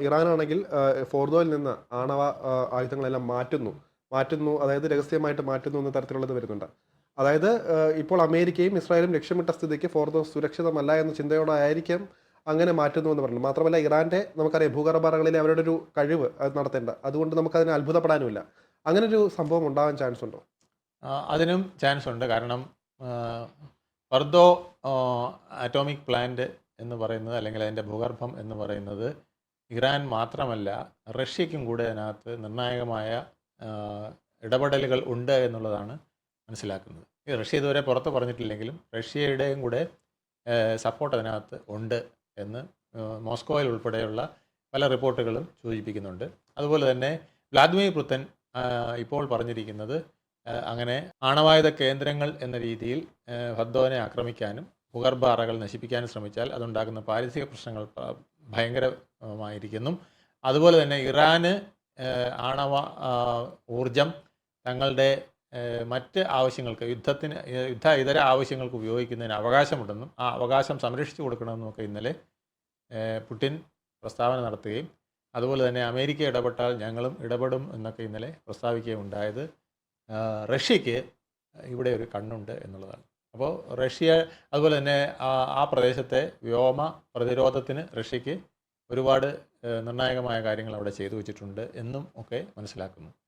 ഇറാനാണെങ്കിൽ ഫോർദോയിൽ നിന്ന് ആണവ ആയുധങ്ങളെല്ലാം മാറ്റുന്നു. മാറ്റുന്നു അതായത് രഹസ്യമായിട്ട് മാറ്റുന്നു എന്ന തരത്തിലുള്ളത് വരുന്നുണ്ട്. അതായത് ഇപ്പോൾ അമേരിക്കയും ഇസ്രായേലും ലക്ഷ്യമിട്ട സ്ഥിതിക്ക് ഫോർദോ സുരക്ഷിതമല്ല എന്ന ചിന്തയോടായിരിക്കും അങ്ങനെ മാറ്റുന്നു എന്ന് പറഞ്ഞു മാത്രമല്ല ഇറാന്റെ നമുക്കറിയാം ഭൂഗർഭറകളിലെ അവരുടെ ഒരു കഴിവ് അത് നടത്തേണ്ട. അതുകൊണ്ട് നമുക്കതിനെ അത്ഭുതപ്പെടാനുമില്ല. അങ്ങനെ ഒരു സംഭവം ഉണ്ടാകാൻ ചാൻസ് ഉണ്ടോ? അതിനും ചാൻസ് ഉണ്ട്. കാരണം ഫർദോ അറ്റോമിക് പ്ലാന്റ് എന്ന് പറയുന്നത് അല്ലെങ്കിൽ അതിന്റെ ഭൂഗർഭം എന്ന് പറയുന്നത് ഇറാൻ മാത്രമല്ല റഷ്യയ്ക്കും കൂടെ അതിനകത്ത് നിർണായകമായ ഇടപെടലുകൾ ഉണ്ട് എന്നുള്ളതാണ് മനസ്സിലാക്കുന്നത്. റഷ്യ ഇതുവരെ പുറത്ത് പറഞ്ഞിട്ടില്ലെങ്കിലും റഷ്യയുടെയും കൂടെ സപ്പോർട്ട് അതിനകത്ത് ഉണ്ട് എന്ന് മോസ്കോയിൽ ഉൾപ്പെടെയുള്ള പല റിപ്പോർട്ടുകളും സൂചിപ്പിക്കുന്നുണ്ട്. അതുപോലെ തന്നെ വ്ലാദിമിർ പുത്തൻ ഇപ്പോൾ പറഞ്ഞിരിക്കുന്നത് അങ്ങനെ ആണവായുധ കേന്ദ്രങ്ങൾ എന്ന രീതിയിൽ ഹദ്ദോനെ ആക്രമിക്കാനും ഭൂഗർഭ അറകൾ നശിപ്പിക്കാനും ശ്രമിച്ചാൽ അതുണ്ടാക്കുന്ന പാരിസ്ഥിതിക പ്രശ്നങ്ങൾ പ- ഭയങ്കരമായിരിക്കുന്നു അതുപോലെ തന്നെ ഇറാന് ആണവ ഊർജം തങ്ങളുടെ മറ്റ് ആവശ്യങ്ങൾക്ക് യുദ്ധത്തിന് യുദ്ധ ഇതര ആവശ്യങ്ങൾക്ക് ഉപയോഗിക്കുന്നതിന് അവകാശമുണ്ടെന്നും ആ അവകാശം സംരക്ഷിച്ചു കൊടുക്കണമെന്നും ഒക്കെ ഇന്നലെ പുടിൻ പ്രസ്താവന നടത്തുകയും അതുപോലെ തന്നെ അമേരിക്ക ഇടപെട്ടാൽ ഞങ്ങളും ഇടപെടും എന്നൊക്കെ ഇന്നലെ പ്രസ്താവിക്കുകയും ഉണ്ടായത് റഷ്യക്ക് ഇവിടെ ഒരു കണ്ണുണ്ട് എന്നുള്ളതാണ്. അപ്പോൾ റഷ്യ അതുപോലെ തന്നെ ആ പ്രദേശത്തെ വ്യോമ പ്രതിരോധത്തിന് റഷ്യക്ക് ഒരുപാട് നിർണായകമായ കാര്യങ്ങൾ അവിടെ ചെയ്തു വെച്ചിട്ടുണ്ട് എന്നും ഒക്കെ മനസ്സിലാക്കുന്നു.